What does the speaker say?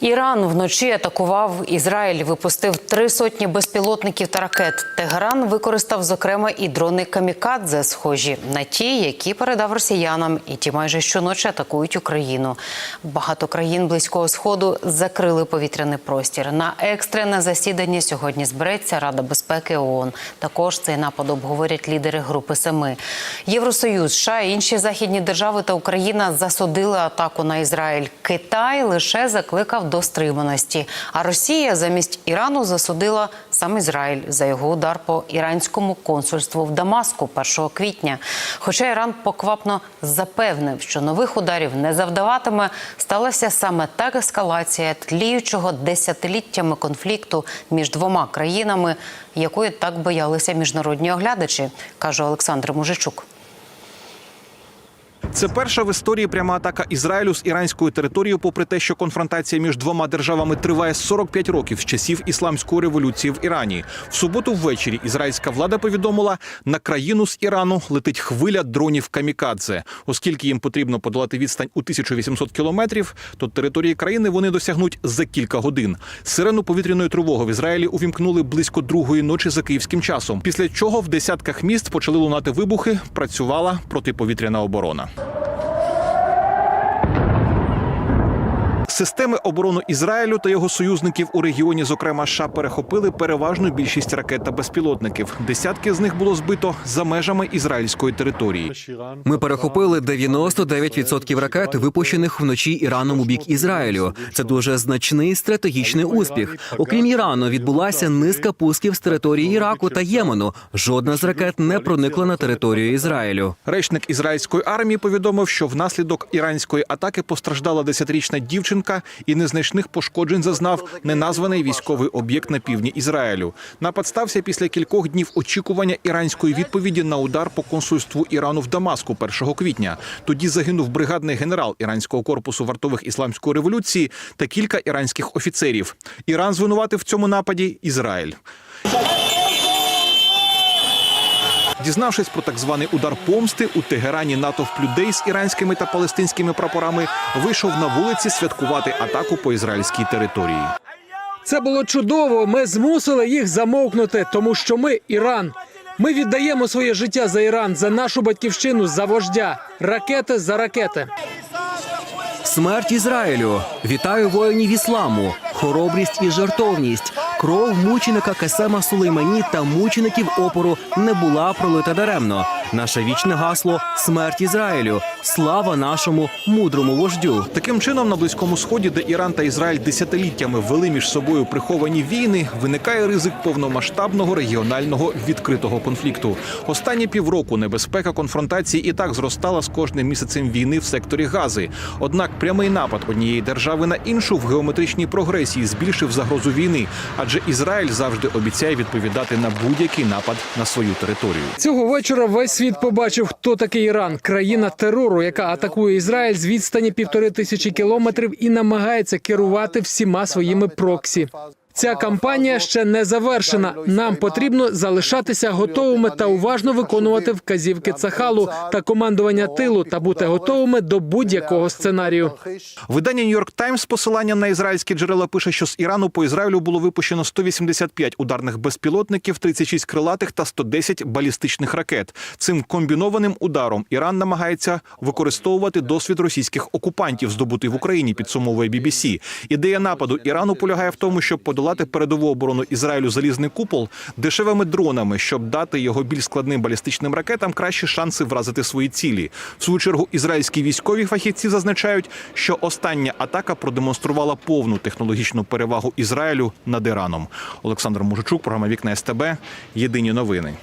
Іран вночі атакував Ізраїль, випустив три сотні безпілотників та ракет. Тегеран використав зокрема і дрони камікадзе, схожі на ті, які передав росіянам, і ті майже щоночі атакують Україну. Багато країн близького сходу закрили повітряний простір. На екстрене засідання сьогодні збереться Рада безпеки ООН. Також цей напад обговорять лідери групи Семи. Євросоюз, США, інші західні держави та Україна засудили атаку на Ізраїль. Китай лише закликав до стриманості. А Росія замість Ірану засудила сам Ізраїль за його удар по іранському консульству в Дамаску 1 квітня. Хоча Іран поквапно запевнив, що нових ударів не завдаватиме, сталася саме так ескалація тліючого десятиліттями конфлікту між двома країнами, якої так боялися міжнародні оглядачі, каже Олександр Мужичук. Це перша в історії пряма атака Ізраїлю з іранською територією, попри те, що конфронтація між двома державами триває 45 років з часів ісламської революції в Ірані. В суботу ввечері ізраїльська влада повідомила, на країну з Ірану летить хвиля дронів камікадзе. Оскільки їм потрібно подолати відстань у 1800 кілометрів, то території країни вони досягнуть за кілька годин. Сирену повітряної тривоги в Ізраїлі увімкнули близько другої ночі за київським часом. Після чого в десятках міст почали лунати вибухи. Працювала протиповітряна оборона. Системи оборони Ізраїлю та його союзників у регіоні, зокрема США, перехопили переважну більшість ракет та безпілотників. Десятки з них було збито за межами ізраїльської території. Ми перехопили 99% ракет, випущених вночі Іраном у бік Ізраїлю. Це дуже значний стратегічний успіх. Окрім Ірану, відбулася низка пусків з території Іраку та Ємену. Жодна з ракет не проникла на територію Ізраїлю. Речник ізраїльської армії повідомив, що внаслідок іранської атаки постраждала десятирічна дівчинка і незначних пошкоджень зазнав неназваний військовий об'єкт на півдні Ізраїлю. Напад стався після кількох днів очікування іранської відповіді на удар по консульству Ірану в Дамаску 1 квітня. Тоді загинув бригадний генерал іранського корпусу вартових ісламської революції та кілька іранських офіцерів. Іран звинуватив в цьому нападі Ізраїль. Дізнавшись про так званий удар помсти, у Тегерані натовп людей з іранськими та палестинськими прапорами вийшов на вулиці святкувати атаку по ізраїльській території. Це було чудово. Ми змусили їх замовкнути, тому що ми Іран. Ми віддаємо своє життя за Іран, за нашу батьківщину, за вождя. Ракети за ракети. Смерть Ізраїлю. Вітаю воїнів ісламу. Хоробрість і жартовність. Кров мученика Касема Сулеймані та мучеників опору не була пролита даремно. Наше вічне гасло смерть Ізраїлю. Слава нашому мудрому вождю. Таким чином, на близькому сході, де Іран та Ізраїль десятиліттями вели між собою приховані війни, виникає ризик повномасштабного регіонального відкритого конфлікту. Останні півроку небезпека конфронтації і так зростала з кожним місяцем війни в секторі Гази. Однак прямий напад однієї держави на іншу в геометричній прогресії збільшив загрозу війни, адже Ізраїль завжди обіцяє відповідати на будь-який напад на свою територію. Цього вечора весь світ побачив, хто такий Іран, країна терору, яка атакує Ізраїль з відстані півтори тисячі кілометрів і намагається керувати всіма своїми проксі. Ця кампанія ще не завершена. Нам потрібно залишатися готовими та уважно виконувати вказівки Цахалу та командування тилу та бути готовими до будь-якого сценарію. Видання Нью-Йорк Таймс з посиланням на ізраїльські джерела пише, що з Ірану по Ізраїлю було випущено 185 ударних безпілотників, 36 крилатих та 110 балістичних ракет. Цим комбінованим ударом Іран намагається використовувати досвід російських окупантів, здобутий в Україні. Підсумовує BBC. Ідея нападу Ірану полягає в тому, щоб подолати передову оборону Ізраїлю залізний купол дешевими дронами, щоб дати його більш складним балістичним ракетам кращі шанси вразити свої цілі. В свою чергу ізраїльські військові фахівці зазначають, що остання атака продемонструвала повну технологічну перевагу Ізраїлю над Іраном. Олександр Мужичук, програма Вікна СТБ. Єдині новини.